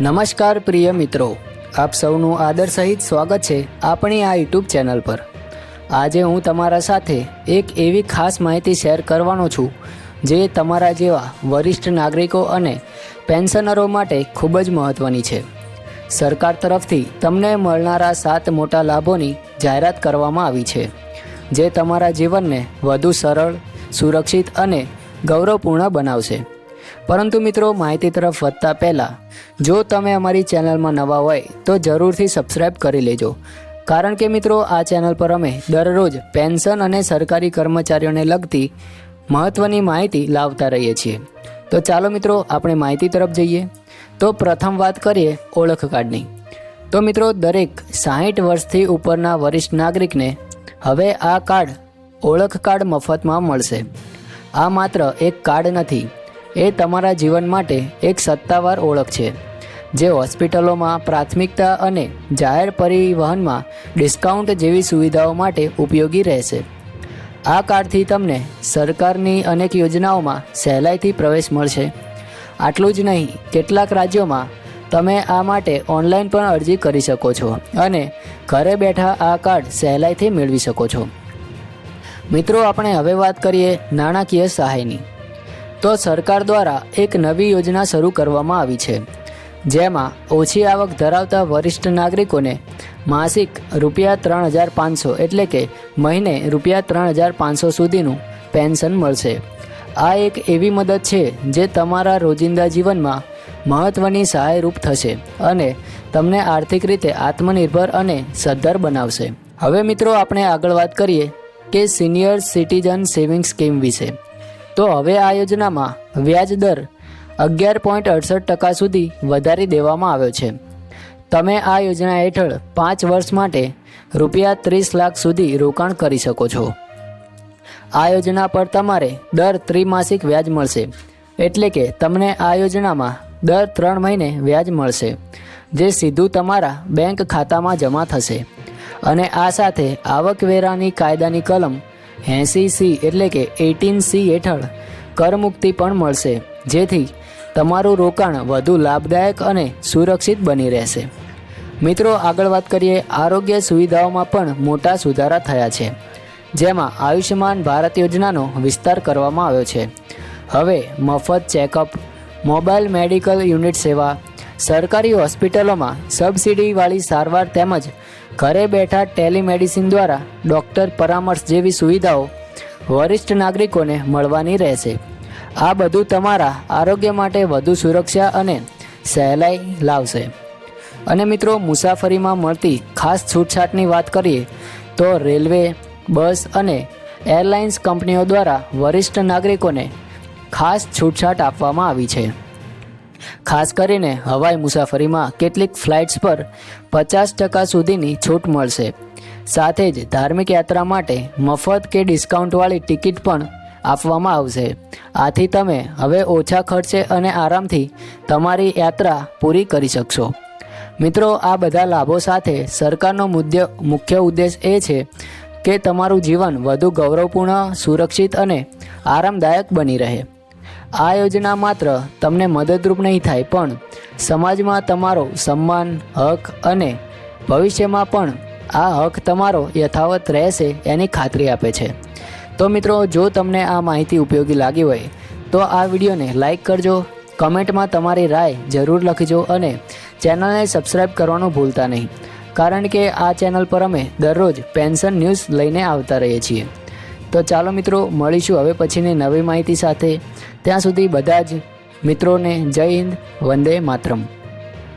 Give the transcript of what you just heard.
નમસ્કાર પ્રિય મિત્રો. આપ સૌનું આદર સહિત સ્વાગત છે આપણી આ યુટ્યુબ ચેનલ પર. આજે હું તમારા સાથે એક એવી ખાસ માહિતી શેર કરવાનો છું, જે તમારા જેવા વરિષ્ઠ નાગરિકો અને પેન્શનરો માટે ખૂબ જ મહત્ત્વની છે. સરકાર તરફથી તમને મળનારા સાત મોટા લાભોની જાહેરાત કરવામાં આવી છે, જે તમારા જીવનને વધુ સરળ, સુરક્ષિત અને ગૌરવપૂર્ણ બનાવશે. પરંતુ મિત્રો, માહિતી તરફ વધતા પહેલાં, જો તમે અમારી ચેનલમાં નવા હોય, તો જરૂરથી સબસ્ક્રાઈબ કરી લેજો. કારણ કે મિત્રો, આ ચેનલ પર અમે દરરોજ પેન્શન અને સરકારી કર્મચારીઓને લગતી મહત્ત્વની માહિતી લાવતા રહીએ છીએ. તો ચાલો મિત્રો, આપણે માહિતી તરફ જઈએ. તો પ્રથમ વાત કરીએ ઓળખ કાર્ડની. તો મિત્રો, દરેક સાહીઠ વર્ષથી ઉપરના વરિષ્ઠ નાગરિકને હવે આ કાર્ડ ઓળખ કાર્ડ મફતમાં મળશે. આ માત્ર એક કાર્ડ નથી એ તમારા જીવન માટે એક સત્તાવાર ઓળખ છે, જે હોસ્પિટલોમાં પ્રાથમિકતા અને જાહેર પરિવહનમાં ડિસ્કાઉન્ટ જેવી સુવિધાઓ માટે ઉપયોગી રહેશે. આ કાર્ડથી તમને સરકારની અનેક યોજનાઓમાં સહેલાઈથી પ્રવેશ મળશે. આટલું જ નહીં, કેટલાક રાજ્યોમાં તમે આ માટે ઓનલાઈન પણ અરજી કરી શકો છો અને ઘરે બેઠા આ કાર્ડ સહેલાઈથી મેળવી શકો છો. મિત્રો, આપણે હવે વાત કરીએ નાણાકીય સહાયની. તો સરકાર દ્વારા એક નવી યોજના શરૂ કરવામાં આવી છે. જેમાં ઓછી આવક ધરાવતા વરિષ્ઠ નાગરિકોને માસિક રૂપિયા ત્રણ હજાર પાંચસો એટલે કે મહિને રૂપિયા ત્રણ હજાર પાંચસો સુધીનું પેન્શન મળશે. આ એક એવી મદદ છે જે તમારા રોજિંદા જીવનમાં મહત્ત્વની સહાયરૂપ થશે અને તમને આર્થિક રીતે આત્મનિર્ભર અને સદ્ધર બનાવશે. હવે મિત્રો, આપણે આગળ વાત કરીએ કે સિનિયર સિટીઝન સેવિંગ સ્કીમ વિશે. તો હવે આ યોજનામાં વ્યાજ દર અગિયાર પોઈન્ટ અડસઠ ટકા સુધી વધારી દેવામાં આવ્યો છે. તમે આ યોજના હેઠળ પાંચ વર્ષ માટે રૂપિયા ત્રીસ લાખ સુધી રોકાણ કરી શકો છો. આ યોજના પર તમારે દર ત્રિમાસિક વ્યાજ મળશે. એટલે કે તમને આ યોજનામાં દર ત્રણ મહિને વ્યાજ મળશે, જે સીધું તમારા બેંક ખાતામાં જમા થશે. અને આ સાથે આવકવેરાની કાયદાની કલમ એંસી સી એટલે કે એટીન સી હેઠળ કરમુક્તિ પણ મળશે, જેથી તમારું રોકાણ વધુ લાભદાયક અને સુરક્ષિત બની રહેશે. મિત્રો, આગળ વાત કરીએ, આરોગ્ય સુવિધાઓમાં પણ મોટા સુધારા થયા છે, જેમાં આયુષ્યમાન ભારત યોજનાનો વિસ્તાર કરવામાં આવ્યો છે. હવે, મફત ચેકઅપ, મોબાઈલ મેડિકલ યુનિટ સેવા, સરકારી હોસ્પિટલોમાં સબસિડીવાળી સારવાર તેમજ ઘરે બેઠા ટેલિમેડિસિન દ્વારા ડૉક્ટર પરામર્શ જેવી સુવિધાઓ વરિષ્ઠ નાગરિકોને મળવાની રહેશે. આ બધું તમારા આરોગ્ય માટે વધુ સુરક્ષા અને સહેલાઈ લાવશે. અને મિત્રો, મુસાફરીમાં મળતી ખાસ છૂટછાટની વાત કરીએ, તો રેલવે, બસ અને એરલાઇન્સ કંપનીઓ દ્વારા વરિષ્ઠ નાગરિકોને ખાસ છૂટછાટ આપવામાં આવી છે. ખાસ કરીને હવાઈ મુસાફરીમાં કેટલીક ફ્લાઇટ્સ પર પચાસ ટકા સુધીની છૂટ મળશે. સાથે જ ધાર્મિક યાત્રા માટે મફત કે ડિસ્કાઉન્ટવાળી ટિકિટ પણ આપવામાં આવશે. આથી તમે હવે ઓછા ખર્ચે અને આરામથી તમારી યાત્રા પૂરી કરી શકશો. મિત્રો, આ બધા લાભો સાથે સરકારનો મુદ્ય, મુખ્ય ઉદ્દેશ એ છે કે તમારું જીવન વધુ ગૌરવપૂર્ણ, સુરક્ષિત અને આરામદાયક બની રહે. આ યોજના માત્ર તમને મદદરૂપ નહીં થાય, પણ સમાજમાં તમારો સન્માન, હક અને ભવિષ્યમાં પણ આ હક તમારો યથાવત રહેશે એની ખાતરી આપે છે. તો મિત્રો, જો તમને આ માહિતી ઉપયોગી લાગી હોય, તો આ વિડીયોને લાઇક કરજો, કમેન્ટમાં તમારી રાય જરૂર લખજો અને ચેનલને સબસ્ક્રાઈબ કરવાનું ભૂલતા નહીં. કારણ કે આ ચેનલ પર અમે દરરોજ પેન્શન ન્યૂઝ લઈને આવતા રહીએ છીએ. તો ચાલો મિત્રો, મળીશું હવે પછીની નવી માહિતી સાથે. ત્યાં સુધી બધા જ મિત્રોને જય હિન્દ, વંદે માતરમ.